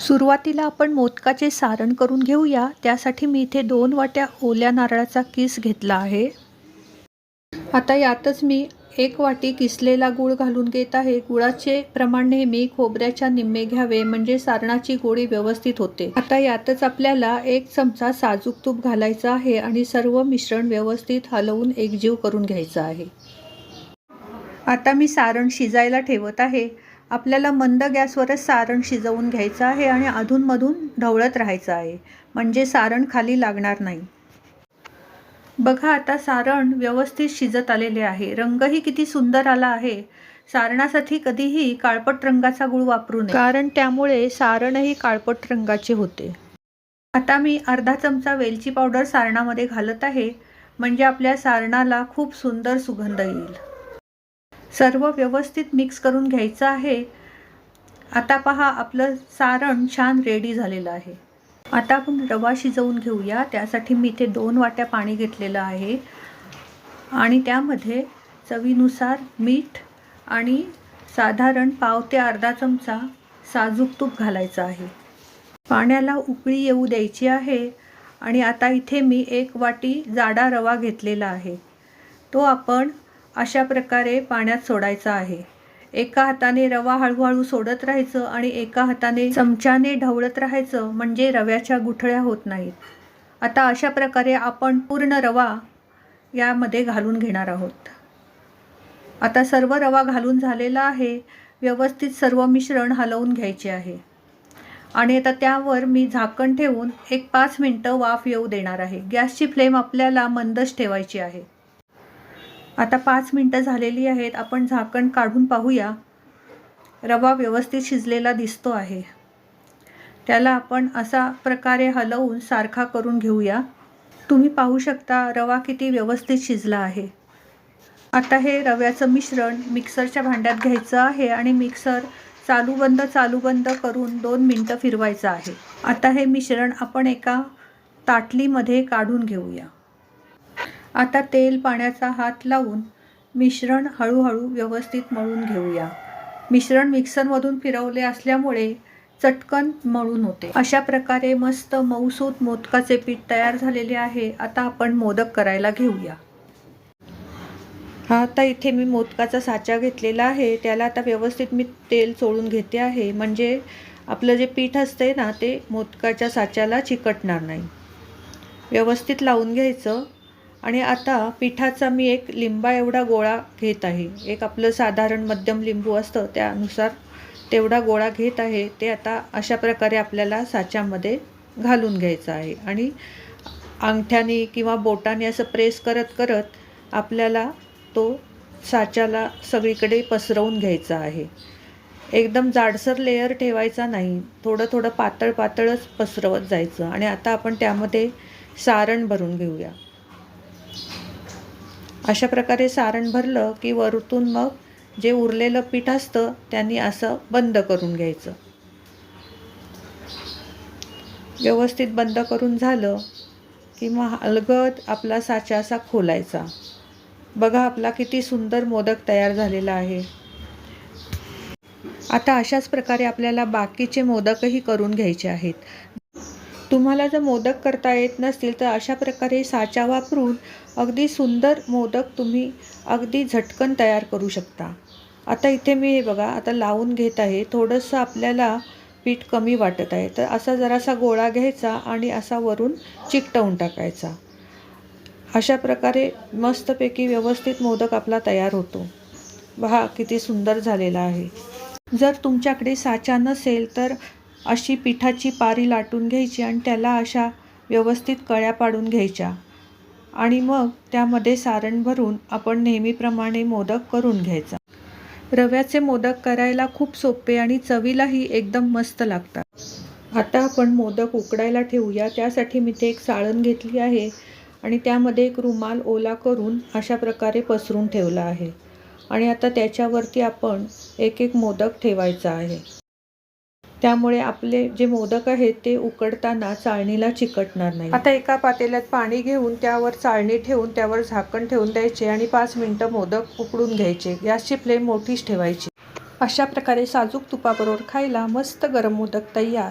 सुरुवातीला आपण मोदकाचे सारण करून घेऊया. त्यासाठी मी इथे दोन वाट्या ओल्या नारळाचा किस घेतला आहे. आता यातच मी एक वाटी किसलेला गूळ घालून घेत आहे. गुळाचे प्रमाण नेहमी खोबऱ्याच्या निम्मे घ्यावे म्हणजे सारणाची गोळी व्यवस्थित होते. आता यातच आपल्याला एक चमचा साजूक तूप घालायचा आहे आणि सर्व मिश्रण व्यवस्थित हलवून एकजीव करून घ्यायचं आहे. आता मी सारण शिजायला ठेवत आहे. आपल्याला मंद गॅसवरच सारण शिजवून घ्यायचं आहे आणि अधूनमधून ढवळत राहायचं आहे. म्हणजे सारण खाली लागणार नाही. बघा आता सारण व्यवस्थित शिजत आलेले आहे. रंगही किती सुंदर आला आहे. सारणासाठी कधीही काळपट रंगाचा गुळ वापरू नये. कारण त्यामुळे सारणही काळपट रंगाचे होते. आता मी अर्धा चमचा वेलची पावडर सारणामध्ये घालत आहे. म्हणजे आपल्या सारणाला खूप सुंदर सुगंध येईल. सर्व व्यवस्थित मिक्स करून घ्यायचं आहे. आता पहा आपलं सारण छान रेडी झालेलं आहे. आता आपण रवा शिजवून घेऊया. त्यासाठी मी इथे दोन वाट्या पाणी घेतलेलं आहे. आणि त्यामध्ये चवीनुसार मीठ आणि साधारण पाव ते अर्धा चमचा साजूक तूप घालायचं आहे. पाण्याला उकळी येऊ द्यायची आहे. आणि आता इथे मी एक वाटी जाडा रवा घेतलेला आहे. तो आपण अशा प्रकारे पाण्यात सोडायचा आहे. एका हाताने रवा हळूहळू सोडत राहायचं आणि एका हाताने चमच्याने ढवळत राहायचं म्हणजे रव्याच्या गुठळ्या होत नाहीत. आता अशा प्रकारे आपण पूर्ण रवा यामध्ये घालून घेणार आहोत. आता सर्व रवा घालून झालेला आहे. व्यवस्थित सर्व मिश्रण हलवून घ्यायचे आहे. आणि आता त्यावर मी झाकण ठेवून एक पाच मिनटं वाफ येऊ देणार आहे. गॅसची फ्लेम आपल्याला मंदच ठेवायची आहे. आता पाच मिनटं झालेली आहेत. आपण झाकण काढून पाहूया. रवा व्यवस्थित शिजलेला दिसतो आहे. त्याला आपण असा प्रकारे हलवून सारखा करून घेऊया. तुम्ही पाहू शकता रवा किती व्यवस्थित शिजला आहे. आता हे रव्याचं मिश्रण मिक्सरच्या भांड्यात घ्यायचं आहे आणि मिक्सर चालू बंद चालू बंद करून दोन मिनटं फिरवायचं आहे. आता हे मिश्रण आपण एका ताटलीमध्ये काढून घेऊया. आता तेल पाण्याचा हात लावून मिश्रण हळूहळू व्यवस्थित मळून घेऊया. मिश्रण मिक्सरमधून फिरवले असल्यामुळे चटकन मळून होते. अशा प्रकारे मस्त मऊसूत मोदकाचे पीठ तयार झालेले आहे. आता आपण मोदक करायला घेऊया. हा आता इथे मी मोदकाचा साचा घेतलेला आहे. त्याला आता व्यवस्थित मी तेल चोळून घेते आहे. म्हणजे आपलं जे पीठ असते ना ते मोदकाच्या साच्याला चिकटणार नाही. व्यवस्थित लावून घ्यायचं. आणि आता पिठाचा मी एक लिंबा एवढा गोळा घेत आहे. एक आपलं साधारण मध्यम लिंबू असतं त्यानुसार तेवढा गोळा घेत आहे. ते आता अशा प्रकारे आपल्याला साच्यामध्ये घालून घ्यायचं आहे. आणि अंगठ्याने किंवा बोटाने असं प्रेस करत करत आपल्याला तो साच्याला सगळीकडे पसरवून घ्यायचा आहे. एकदम जाडसर लेयर ठेवायचा नाही. थोडं थोडं पातळ पातळच पसरवत जायचं. आणि आता आपण त्यामध्ये सारण भरून घेऊया. अशा प्रकारे सारण भरलं की वरतून मग जे उरलेलं पीठ असतं त्यांनी असं बंद करून घ्यायचं. व्यवस्थित बंद करून झालं की मग अलगद आपला साचा असा खोलायचा. बघा आपला किती सुंदर मोदक तयार झालेला आहे. आता अशाच प्रकारे आपल्याला बाकीचे मोदकही करून घ्यायचे आहेत. तुम्हाला जर मोदक करता येत नसतील तर अशा प्रकारे साचा वापरून अगदी सुंदर मोदक तुम्ही अगदी झटकन तयार करू शकता. आता इथे मी हे बघा आता लावून घेत आहे. थोडंसं आपल्याला पीठ कमी वाटत आहे. तर असा जरासा गोळा घ्यायचा आणि असा वरून चिकटवून टाकायचा. अशा प्रकारे मस्तपैकी व्यवस्थित मोदक आपला तयार होतो. पहा किती सुंदर झालेला आहे. जर तुमच्याकडे साचा नसेल तर अशी पिठाची पारी लाटून घ्यायची आणि त्याला अशा व्यवस्थित कळ्या पाडून घ्यायच्या. आणि मग त्यामध्ये सारण भरून आपण नेहमीप्रमाणे मोदक करून घ्यायचा. रव्याचे मोदक करायला खूप सोपे आणि चवीलाही एकदम मस्त लागतात. आता आपण मोदक उकडायला ठेवूया. त्यासाठी मी ते एक साळण घेतली आहे आणि त्यामध्ये एक रुमाल ओला करून अशा प्रकारे पसरून ठेवला आहे. आणि आता त्याच्यावरती आपण एक एक मोदक ठेवायचा आहे. त्यामुळे आपले जे मोदक आहेत ते उकडताना चाळणीला चिकटणार नाही. आता एका पातेल्यात पाणी घेऊन त्यावर चाळणी ठेवून त्यावर झाकण ठेवून द्यायचे आणि पाच मिनटं मोदक उकडून घ्यायचे. गॅसची फ्लेम मोठीच ठेवायची. अशा प्रकारे साजूक तुपाबरोबर खायला मस्त गरम मोदक तयार.